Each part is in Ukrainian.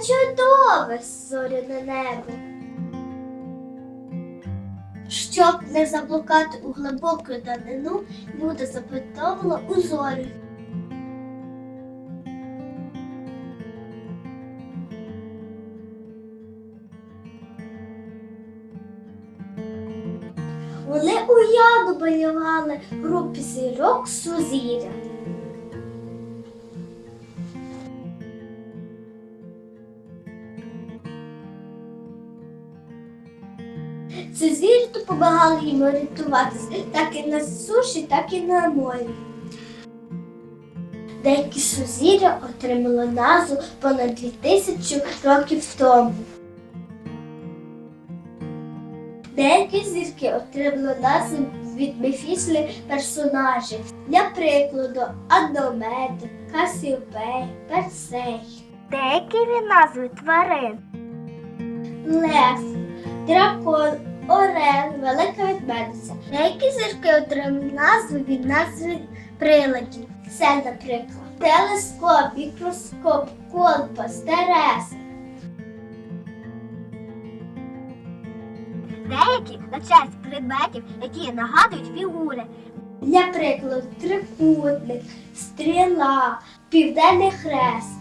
чудове зоряне небо. Щоб не заблукати у глибоку данину, люди запитували у зорі. Вони уявно малювали групі зірок сузір'я. Сузір'я допомагали їм орієнтуватися так і на суші, так і на морі. Деякі сузір'я отримали назву понад 2000 років тому. Деякі зірки отримали назви від міфічних персонажів. Для прикладу, Андромеда, Касіопей, Персей. Деякі від назви тварин. Лев, дракон, орел, велика ведмедиця. Деякі зірки отримали назви від назви приладів. Це, наприклад, телескоп, мікроскоп, компас, терес. Деякі навчаються предметів, які нагадують фігури. Для прикладу, трикутник, стріла, південний хрест.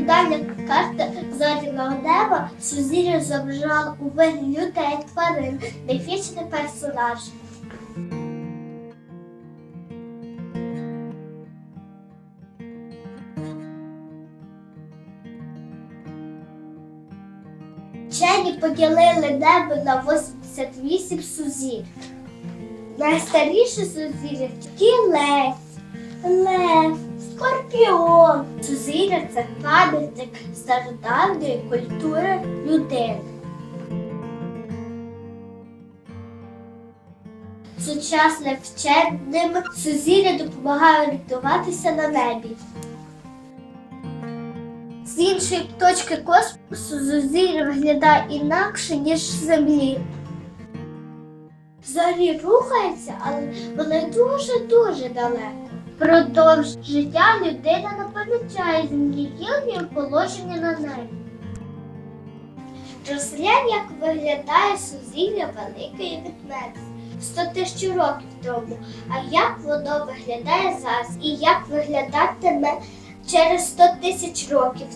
Стародавня карта зоряного неба сузір'я зображала у вигляді людей, тварин, міфічних персонажів. Вчені поділили небо на 88 сузір. Найстаріше сузір'я тілець, лев, скорпіон. Сузір'я це пам'ятник стародавньої культури людини. Сучасним вченим сузір'я допомагає орієнтуватися на небі. З іншої точки космосу зузір'я виглядає інакше, ніж Землі. Зорі рухаються, але вони дуже-дуже далеко. Продовж життя людина не помічає їхнє положення на небі. Розглянь, як виглядає сузілля великої ведмедиці 100 тисяч років тому, а як воно виглядає зараз і як виглядатиме через 100 тисяч років.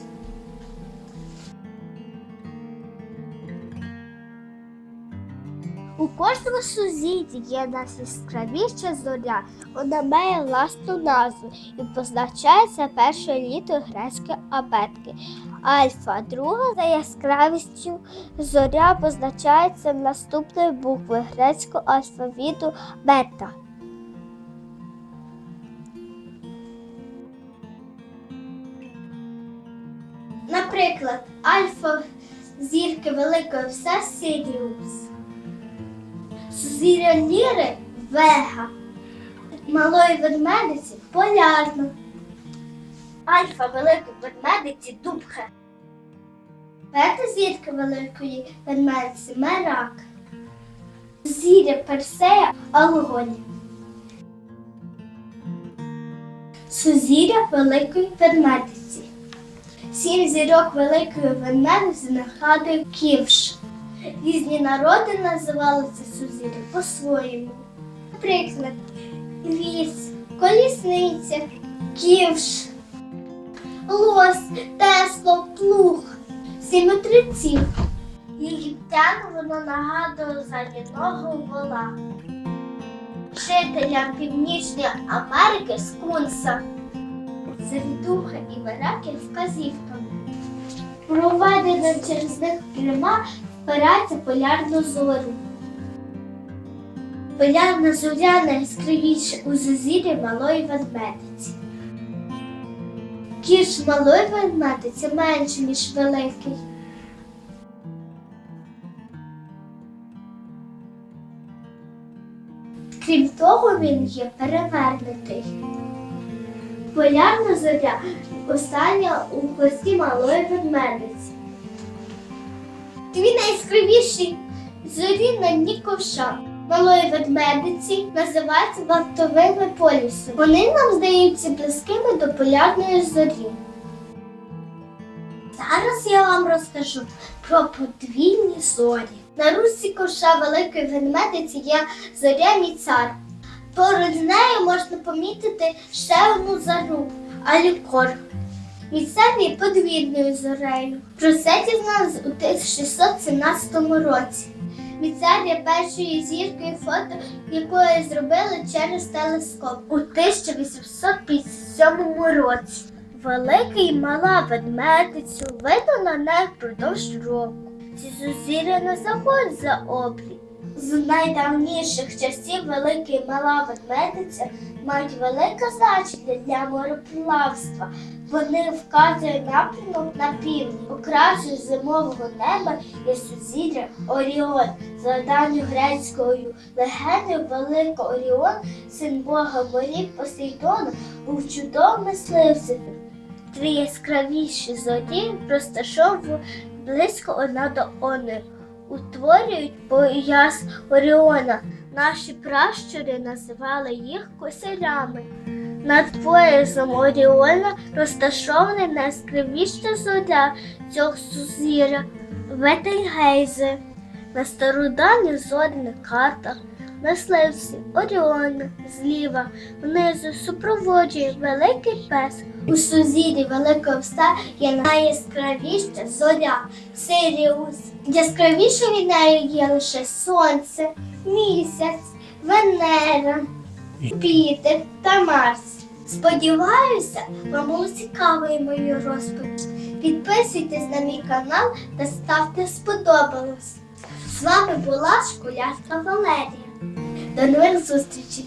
У кожному сузір'ї є найяскравіша зоря. Вона має власну назву і позначається першою літерою грецької абетки. Альфа, друга за яскравістю зоря позначається наступною буквою грецького алфавіту бета. Наприклад, альфа зірки великої все Сіріус. Сузір'я Ліри Вега, малої ведмедиці полярно. Альфа великої ведмедиці Дубхе. Бета зірки великої ведмедиці Мерак. Зіря Персея Алгоні. Сузір'я великої ведмедиці. Сім зірок великої ведмедиці нагадує ківш. Різні народи називали це сузір'я по-своєму. Наприклад, віс, колісниця, ківш, лось, тесло, плуг, сімотриців. Єгиптян воно нагадує заліного вола. Жителям Північної Америки скунса. Завідуха і вираки вказівками. Проведена через них пряма впирається полярну зорю. Полярна зоря найяскравіша у зозір'ї малої ведмедиці. Кірш малої ведмедиці менше, ніж великий. Крім того, він є перевернутий. Полярна зоря остання у хвості малої ведмедиці. Дві найяскравіші зорі на дні ковша. малої ведмедиці називаються вартовими полюсами. Вони нам здаються близькими до полярної зорі. Зараз я вам розкажу про подвійні зорі. На русі коша великої ведмедиці є зоря Міцар. Поруч з нею можна помітити ще одну зорю Алікор. Міцар є подвійною зорею. Про це дізналися у 1617 році. Міцар є першою зіркою фото, якої зробили через телескоп у 1857 році. Велика і мала ведмедицю видно на них впродовж року. Ці зузір'я не заходять за облік. З найдавніших часів велика і мала ведмедиця мають велике значення для мореплавства. Вони вказують напрямок на південь. Окрасою зимового неба є сузір'я Оріон. За давньогрецькою легендою Великий Оріон, син бога морів Посейдона, був чудовим мисливцем. Три яскравіші зорі розташовують близько одна до одної, утворюють пояс Оріона. Наші пращури називали їх косарями. Над поясом Оріона розташована найяскравіша зоря цього сузір'я Ветельгейзе. На стародавніх зоряних картах мисливці Оріона зліва внизу супроводжує великий пес. У сузір'ї Великого Пса є найяскравіша зоря Сиріус. Яскравіше від неї є лише сонце, місяць, Венера, Юпітер та Марс. Сподіваюся, вам було цікавою мою розповідь. Підписуйтесь на мій канал та ставте сподобалось. З вами була школярка Валерія. До нових зустрічей!